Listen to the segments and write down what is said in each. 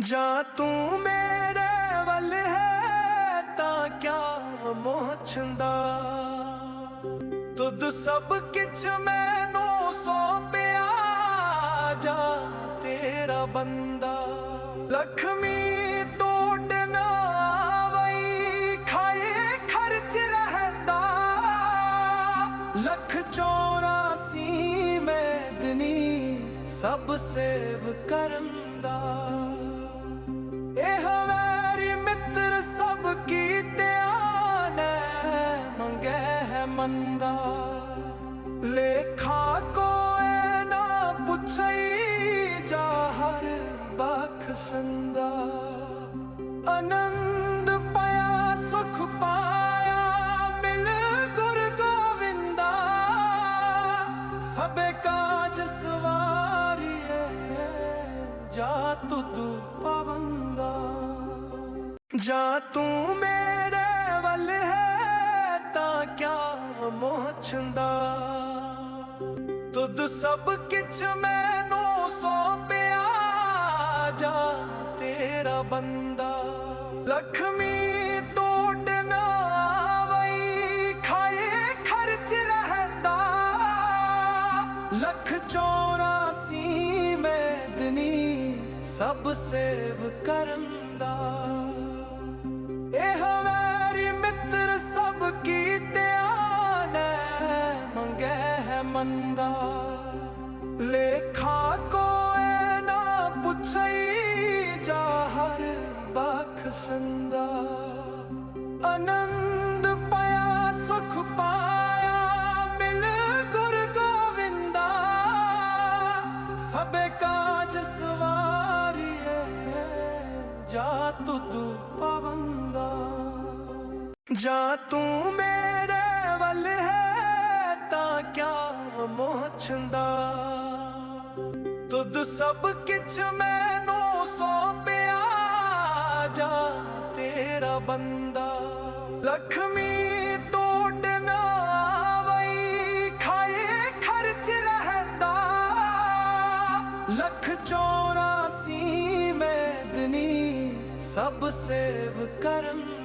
ਜਾਂ ਤੂੰ ਮੇਰੇ ਵੱਲ ਹੈ ਤਾਂ ਕਿਆ ਮੋਹਚੰਦਾ ਤੁਧ ਸਭ ਕਿਛ ਮੈਨੂੰ ਸੌਂਪਿਆ ਜਾ ਤੇਰਾ ਬੰਦਾ। ਲਖਮੀ ਟੋਟ ਨਾ ਵਈ ਖਾਏ ਖਰਚ ਰਹਿੰਦਾ। ਲੱਖ ਚੌਰਾਸੀ ਮੈਦਨੀ ਸਭ ਸੇਵ ਕਰਨ। ਮੰਦਾ। ਲੇਖਾ ਕੋਏ ਨਾ ਪੁੱਛਈ ਜਾ ਹਰ ਬਖਸ਼ੰਦਾ। ਆਨੰਦ ਪਾਇਆ, ਸੁਖ ਪਾਇਆ, ਮਿਲ ਗੁਰ ਗੋਵਿੰਦਾ। ਸਭੇ ਕਾਜ ਸਵਾਰੀਏ ਜਾ ਤੁਧ ਪਵੰਦਾ। ਜਾ ਤੂੰ ਮੇਰੇ ਵੱਲ ਹੈ ਤਾਂ ਕਿਆ ਮੋਹਚੰਦਾ ਤੁਧ ਸਭ ਕਿਛ ਮੈਨੂੰ ਸੌਂਪਿਆ, ਜਾ ਤੇਰਾ ਬੰਦਾ। ਲਖਮੀ ਟੋਟ ਨਾ ਵਈ, ਖਾਏ ਖਰਚ ਰਹਿੰਦਾ। ਲੱਖ ਚੌਰਾਸੀ ਮੈਦਨੀ ਸਭ ਸੇਵ ਕਰਨ। ਮੰਦਾ ਲੇਖਾ ਕੋਏ ਨਾ ਪੁੱਛਈ ਜਾ ਹਰ ਬਖਸ਼ੰਦਾ। ਆਨੰਦ ਪਾਇਆ, ਸੁਖ ਪਾਇਆ, ਮਿਲ ਗੁਰ ਗੋਵਿੰਦਾ। ਸਭੇ ਕਾਜ ਸਵਾਰੀਏ, ਜਾ ਤੁਧ ਪਵੰਦਾ। ਜਾ ਤੂੰ ਮੇਰੇ ਵੱਲ ਹੈ ਤਾਂ ਕਿਆ ਮੋਹਚੰਦਾ ਤੁਧ ਸਭ ਕਿਛ ਮੈਨੂੰ ਸੌਂਪਿਆ ਜਾ ਤੇਰਾ ਬੰਦਾ। ਲਖਮੀ ਟੋਟ ਨਾ ਵਈ, ਖਾਏ ਖਰਚ ਰਹਿੰਦਾ। ਲੱਖ ਚੌਰਾਸੀ ਮੈਦਨੀ ਸਭ ਸੇਵ ਕਰਨ।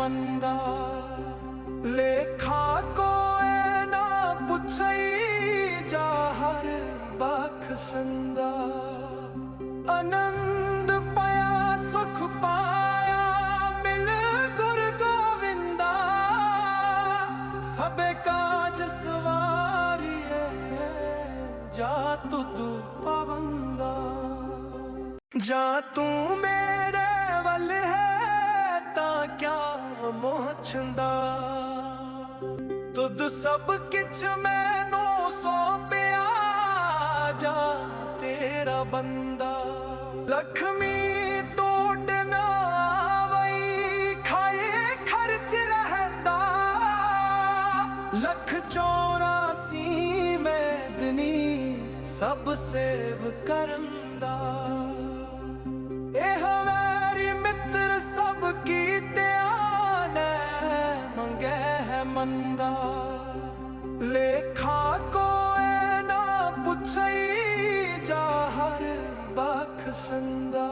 ਮੰਦਾ। ਲੇਖਾ ਕੋਏ ਨਾ ਪੁੱਛਈ ਜਾ ਹਰ ਬਖ ਬਖਸ਼ੰਦਾ ਆਨੰਦ ਪਾਇਆ, ਸੁਖ ਪਾਇਆ, ਮਿਲ ਗੁਰ ਗੋਵਿੰਦਾ। ਸਭੇ ਕਾਜ ਸਵਾਰੀਏ ਜਾ ਤੁਧ ਪਵੰਦਾ। ਜਾ ਤੂੰ ਮੇਰੇ ਵੱਲ ਹੈ ਤਾਂ ਕਿਆ ਮੋਹਚੰਦਾ ਤੁਧ ਸਭ ਕਿਛ ਮੈਨੂੰ ਸੌਂਪਿਆ ਜਾ ਤੇਰਾ ਬੰਦਾ। ਲਖਮੀ ਟੋਟ ਨਾ ਵਈ, ਖਾਏ ਖਰਚ ਰਹਿੰਦਾ। ਲੱਖ ਚੌਰਾਸੀ ਮੈਦਨੀ ਸਭ ਸੇਵ ਕਰਨ। ਮੰਦਾ। ਲੇਖਾ ਕੋਏ ਨਾ ਪੁੱਛਈ ਜਾ ਹਰ ਬਖਸ਼ੰਦਾ।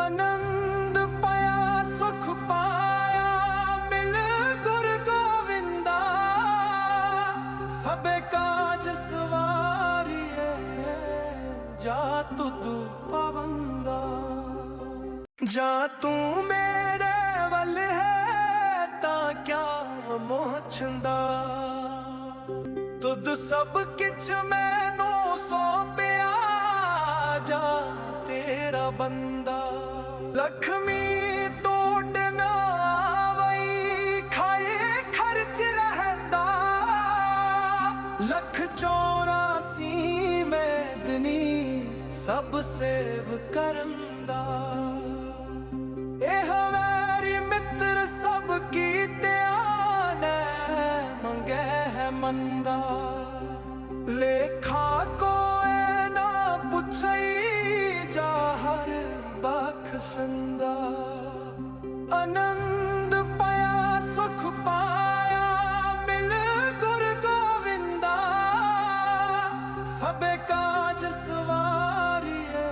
ਆਨੰਦ ਪਾਇਆ, ਸੁਖ ਪਾਇਆ, ਮਿਲ ਗੁਰ ਗੋਵਿੰਦਾ। ਸਭੇ ਕਾਜ ਸਵਾਰੀਏ ਜਾ ਤੁਧ ਪਵੰਦਾ। ਜਾ ਤੂੰ ਮੇਰੇ ਵੱਲ ਹੈ ਤਾਂ ਕਿਆ ਮੋਹਚੰਦਾ ਤੁਧ ਸਭ ਕਿਛ ਮੈਨੂੰ ਸੌਂਪਿਆ ਜਾ ਤੇਰਾ ਬੰਦਾ। ਲਖਮੀ ਟੋਟ ਨਾ ਵਈ, ਖਾਏ ਖਰਚ ਰਹਿੰਦਾ। ਲੱਖ ਚੌਰਾਸੀ ਮੈਦਨੀ ਸਭ ਸੇਵ ਮੰਦਾ ਲੇਖਾ ਕੋਏ ਨਾ ਪੁੱਛਈ ਜਾ ਹਰ ਬਖਸੰਦਾ। ਅਨੰਦ ਪਿਆ ਸੁਖ ਪਾਇਆ, ਮਿਲ ਗੁਰ ਗੋਵਿੰਦਾ। ਸਭੇ ਕਾਜ ਸਵਾਰੀਏ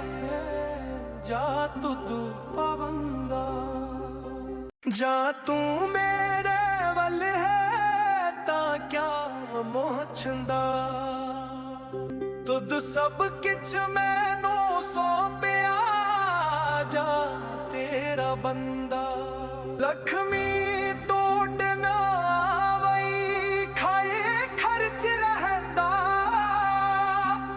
ਜਾ ਤੂ ਤੂੰ ਪਵੰਦਾ। ਜਾ ਤੂੰ ਮੇਰੇ ਵੱਲ ਹੈ ਤਾਂ ਕਿਆ ਮੋਚੰਦਾ ਤੁਧ ਸਭ ਕਿਛ ਮੈਨੂੰ ਸੌਂਪਿਆ ਜਾ ਤੇਰਾ ਬੰਦਾ। ਲਖਮੀ ਤੋੜ ਨਾ ਵਈ, ਖਾਏ ਖਰਚ ਰਹਿੰਦਾ।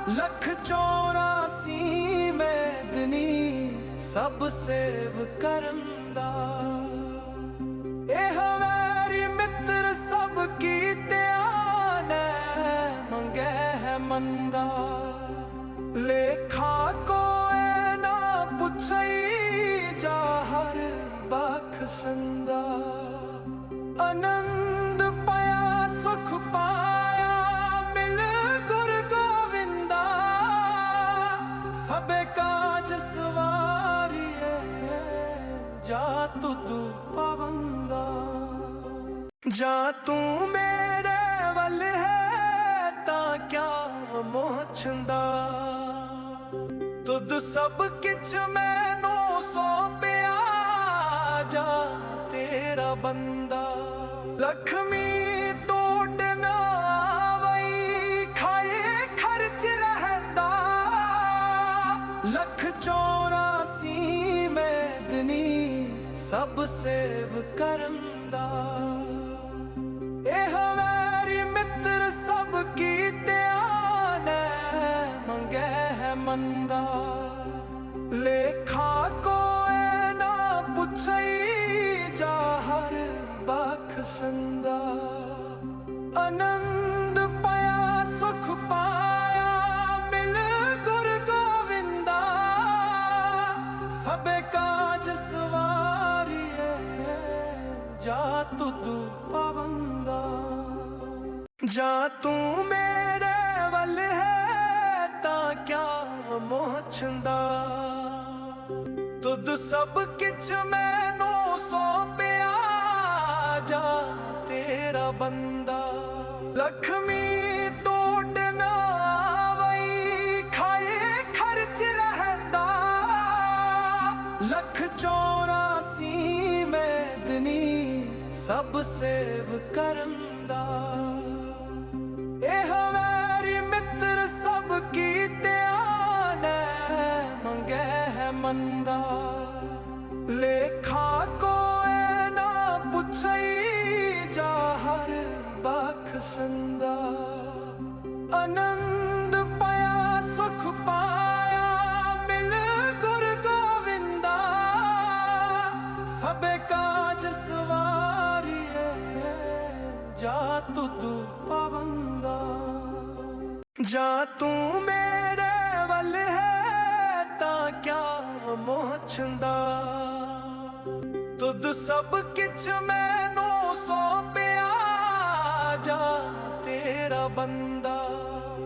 ਲੱਖ ਚੌਰਾਸੀ ਮੈਦਨੀ ਸਭ ਸੇਵ ਕਰੰਦਾ ਮੰਦਾ। ਲੇਖਾ ਕੋਏ ਨਾ ਪੁੱਛਈ ਜਾ ਹਰ ਬਖ ਸੰਦਾ। ਆਨੰਦ ਪਾਇਆ, ਸੁਖ ਪਾਇਆ, ਮਿਲ ਗੁਰ ਗੋਵਿੰਦਾ। ਸਭੇ ਕਾਜ ਸਵਾਰੀਏ ਜਾ ਤੁਧ ਪਵੰਦਾ। ਜਾ ਤੂੰ ਮੇਰੇ ਵੱਲ ਹੈ ਤਾਂ ਕਿਆ ਮੋਚੰਦਾ ਤੁਧ ਸਭ ਕਿਛ ਮੈਨੂੰ ਸੌਂਪਿਆ ਜਾ, ਤੇਰਾ ਬੰਦਾ। ਲਖਮੀ ਤੋੜ ਨਾ ਵਈ, ਖਾਏ ਖਰਚ ਰਹਿੰਦਾ। ਲੱਖ ਲੇਖਾ ਕੋਏ ਨਾ ਪੁੱਛਈ ਜਾ ਹਰ ਬਖ ਸੰਦਾ ਆਨੰਦ ਪਾਇਆ, ਸੁਖ ਪਾਇਆ, ਮਿਲ ਗੁਰ ਗੋਵਿੰਦਾ। ਸਭੇ ਕਾਜ ਸਵਾਰੀਏ ਜਾ ਤੁਧ ਪਵੰਦਾ। ਜਾਂ ਤੂੰ ਮੇਰੇ ਵੱਲ ਹੈ ਤਾਂ ਕਿਆ ਮੋਚੰਦਾ ਤੁਧ ਸਭ ਕਿਛ ਮੈਨੂੰ ਸੌਂਪਿਆ, ਜਾ ਤੇਰਾ ਬੰਦਾ। ਲਖਮੀ ਤੋੜ ਨਾ ਵਈ, ਖਾਏ ਖਰਚ ਰਹਿੰਦਾ। ਲੱਖ ਚੌਰਾਸੀ ਮੈਦਨੀ, ਸਭ ਸੇਵ ਕਰੰਦਾ। ਇਹ ਵੈਰੀ ਮਿੱਤਰ ਸਭ ਕੀਤਿਆਂ ਨੇ ਮੰਗੇ ਹੈ ਮੰਦਾ। ਜਾਂ ਤੂੰ ਮੇਰੇ ਵੱਲ ਹੈ ਤਾਂ ਕਿਆ ਮੋਚੰਦਾ ਤੁਧ ਸਭ ਕਿਛ ਮੈਨੂੰ ਸੌਂਪਿਆ ਜਾ ਤੇਰਾ ਬੰਦਾ।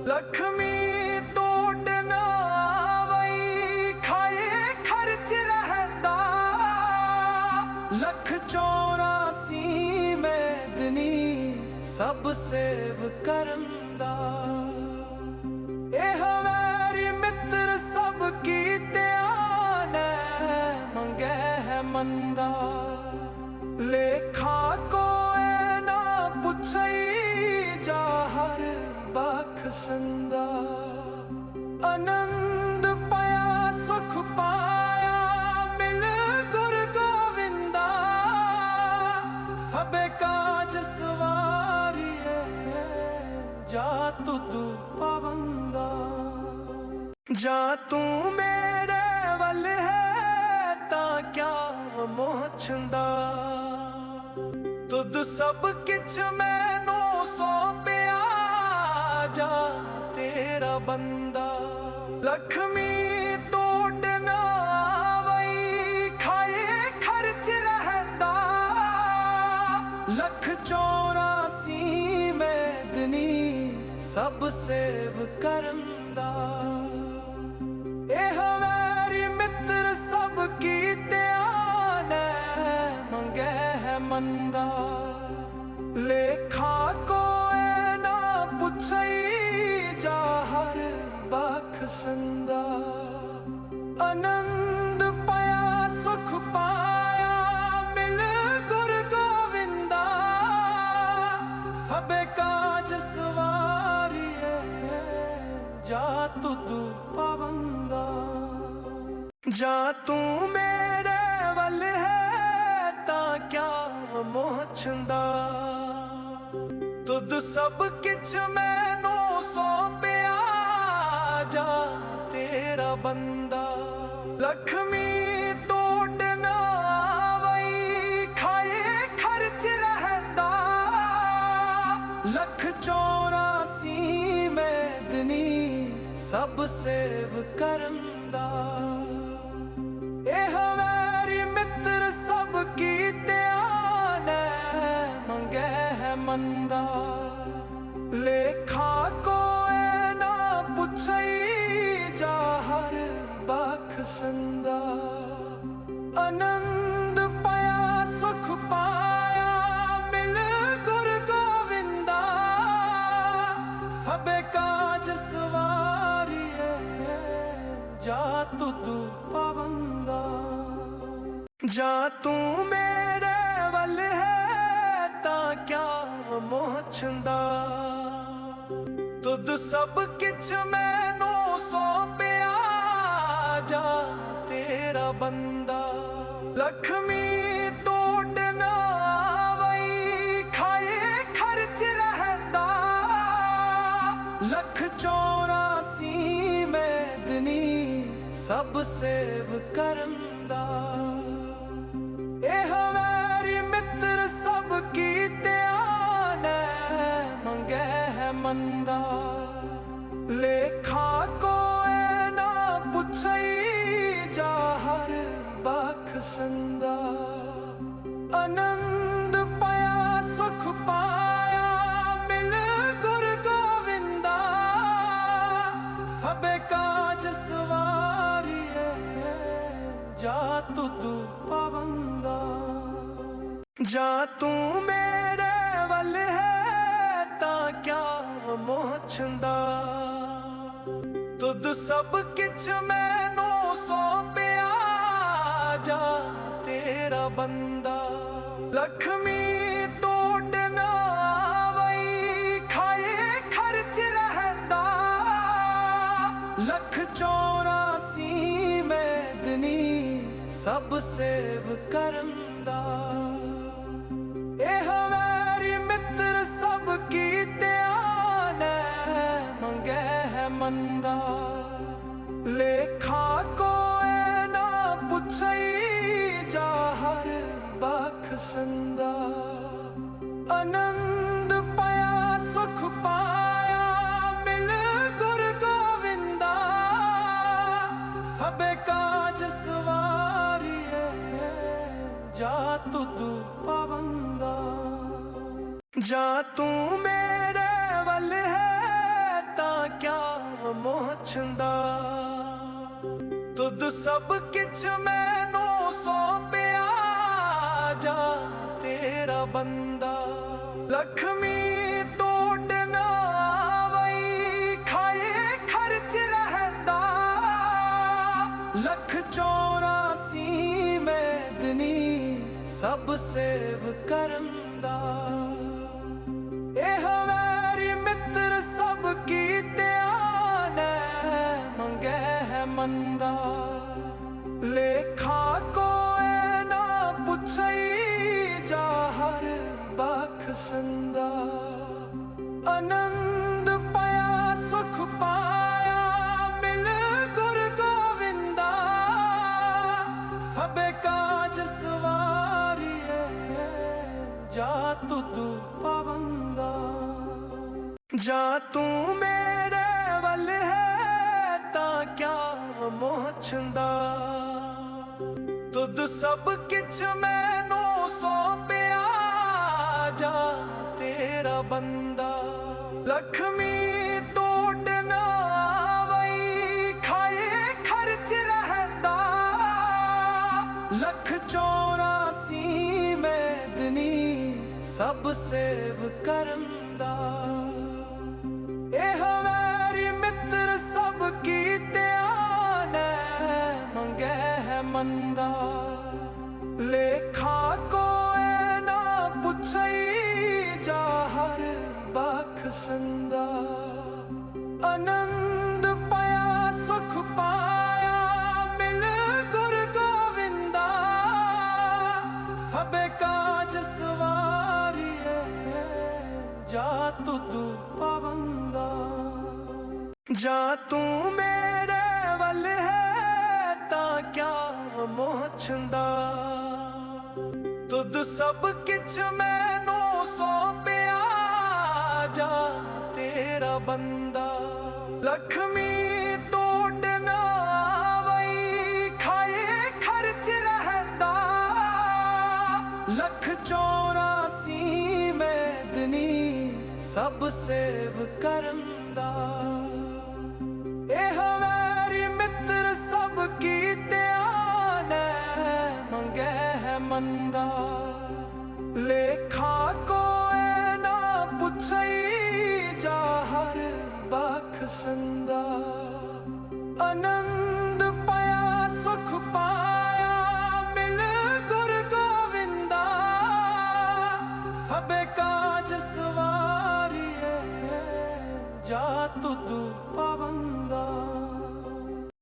ਲਖਮੀ ਤੋੜ ਨਾ ਖਾਏ ਖਰਚ ਰਹਿੰਦਾ। ਲੱਖ ਚੌਰਾਸੀ ਮੈਦਨੀ ਸਭ ਸੇਵ ਕਰਨ। ਸੰਦਾ ਆਨੰਦ ਪਾਇਆ, ਸੁਖ ਪਾਇਆ, ਮਿਲ ਗੁਰ ਗੋਵਿੰਦਾ। ਸਭੇ ਕਾਜ ਸਵਾਰੀਏ ਜਾ ਤੁਧ ਪਵੰਦਾ। ਜਾਂ ਤੂੰ ਮੇਰੇ ਵੱਲ ਹੈ, ਤਾਂ ਕਿਆ ਮੋਚੰਦਾ ਤੁਧ ਸਭ ਕਿਛ ਮੈਨੂੰ ਸੌਂਪਿਆ ਜਾ ਬੰਦਾ। ਲਖਮੀ ਤੋੜ ਨਾ ਵਈ, ਖਾਏ ਖਰਚ ਰਹਿੰਦਾ। ਲੱਖ ਚੌਰਾਸੀ ਮੈਦਨੀ, ਸਭ ਸੇਵ ਕਰੰਦਾ ਇਹ ਵੈਰੀ ਮਿੱਤਰ ਸਭ ਧਿਆਨ ਨੇ, ਮੰਗੇ ਹੈ ਮੰਦਾ। ਲੇਖ ਆਨੰਦ ਪਾਇਆ, ਸੁਖ ਜਾ ਤੂੰ ਪਵੰਦਾ। ਜਾ ਤੂੰ ਮੇਰੇ ਵੱਲ ਹੈ, ਤਾਂ ਕਿਆ ਮੋਹਚੰਦਾ ਤੁਧ ਸਭ ਕਿਛ ਮੈਨੂੰ ਸੋਪੇ ਬੰਦਾ। ਲਖਮੀ ਟੋਟ ਨਾ ਵਈ, ਖਾਏ ਖਰਚ ਰਹਿੰਦਾ। ਲੱਖ ਚੌਰਾਸੀ ਮੈਦਨੀ, ਸਭ ਸੇਵ ਕਰੰਦਾ। ਇਹ ਵੈਰੀ ਮਿੱਤਰ ਸਭ ਕੀਤਿਆਂ ਨੇ ਮੰਗੇ ਹੈ ਮੰਦਾ। ਜਾਂ ਤੂੰ ਮੇਰੇ ਵੱਲ ਹੈ ਤਾਂ ਕਿਆ ਮੋਹਚੰਦਾ ਤੁਧ ਸਭ ਕਿਛ ਮੈਨੂੰ ਸੌਂਪਿਆ ਜਾ ਤੇਰਾ ਬੰਦਾ। ਲਖਮੀ ਟੋਟ ਨਾ ਵਈ, ਖਾਏ ਖਰਚ ਰਹਿੰਦਾ। ਲੱਖ ਚੌਰਾਸੀ ਮੈਦਨੀ ਸਭ ਸੇਵ ਕਰੰਦਾ ਮੰਦਾ ਲੇਖਾ ਕੋਏ ਨਾ ਪੁੱਛਈ ਜਾ ਹਰ ਬਖ ਸੰਦਾ ਆਨੰਦ ਪਾਇਆ, ਸੁਖ ਪਾਇਆ, ਮਿਲ ਗੁਰ ਗੋਵਿੰਦਾ। ਸਭੇ ਕਾਜ ਸਵਾਰੀਏ ਜਾ ਤੁਧ ਪਵੰਦਾ। ਜਾ ਤੂੰ ਮੇਰੇ ਵੱਲ ਹੈ, ਤਾਂ ਕਿਆ ਪੁੱਛਦਾ, ਤੁਧ ਸਭ ਕਿਛ ਮੈਨੂੰ ਸੌਂਪਿਆ ਜਾ ਤੇਰਾ ਬੰਦਾ। ਲਖਮੀ ਟੋਟ ਨਾ ਵਈ, ਖਾਏ ਖਰਚ ਰਹਿੰਦਾ। ਲੱਖ ਚੌਰਾਸੀ ਮੈਦਨੀ ਸਭ ਸੇਵ ਕਰਨ ਮੰਦਾ। ਲੇਖਾ ਕੋਏ ਨਾ ਪੁੱਛਈ ਜਾ ਹਰ ਬਖ ਸੰਦਾ ਆਨੰਦ ਪਾਇਆ, ਸੁਖ ਪਾਇਆ, ਮਿਲ ਗੁਰ ਗੋਵਿੰਦਾ। ਸਭੇ ਕਾਜ ਸਵਾਰੀਏ ਜਾ ਤੁਧ ਪਵੰਦਾ। ਜਾਂ ਤੂੰ ਮੇਰੇ ਵੱਲ ਹੈ ਤਾਂ ਕਿਆ ਮੋਹਚੰਦਾ ਤੁਧ ਸਭ ਕਿਛ ਮੈਨੂੰ ਸੌਂਪਿਆ, ਜਾ ਤੇਰਾ ਬੰਦਾ। ਲਖਮੀ ਟੋਟ ਨਾ ਵਈ, ਖਾਏ ਖਰਚ ਰਹਿੰਦਾ। ਲੱਖ ਚੌਰਾਸੀ ਮੈਦਨੀ ਸਭ ਸੇਵ ਕਰੰਦਾ ਜਾਂ ਤੂੰ ਮੇਰੇ ਵੱਲ ਹੈ ਤਾਂ ਕਿਆ ਮੋਹਚੰਦਾ ਤੁਧ ਸਭ ਕਿਛ ਮੈਨੂੰ ਸੌਂਪਿਆ ਜਾ ਤੇਰਾ ਬੰਦਾ? ਲਖਮੀ ਟੋਟ ਨਾ ਵਈ, ਖਾਏ ਖਰਚ ਰਹਿੰਦਾ। ਲੱਖ ਚੌਰਾਸੀ ਮੈਦਨੀ ਸਭ ਸੇਵ ਕਰੰਦਾ ਮੰਦਾ ਲੇਖਾ ਕੋਏ ਨਾ ਪੁੱਛਈ ਜਾ ਹਰ ਸੰਦਾ। ਆਨੰਦ ਪਾਇਆ, ਸੁਖ ਪਾਇਆ, ਮਿਲ ਗੁਰ ਗੋਵਿੰਦਾ। ਸਭੇ ਕਾਜ ਸਵਾਰੀਏ ਜਾ ਤੁਧ ਪਵੰਦਾ। ਜਾਂ ਤੂੰ ਮੇਰੇ ਵੱਲ ਤਾਂ ਕਿਆ ਮੋਹਚੰਦਾ ਤੁਧ ਸਭ ਕਿਛ ਮੈਨੂੰ ਸੌਂਪਿਆ ਜਾ ਤੇਰਾ ਬੰਦਾ। ਲਖਮੀ ਟੋਟ ਨਾ ਆਵਈ ਖਾਏ ਖਰਚ ਰਹਿੰਦਾ। ਲੱਖ ਚੌਰਾਸੀ ਮੈਦਨੀ ਸਭ ਸੇਵ ਕਰੰਦਾ ਮੰਦਾ। ਲੇਖਾ ਕੋਏ ਨਾ ਪੁੱਛਈ ਜਾ ਹਰ ਬਖ ਅਨੰਦ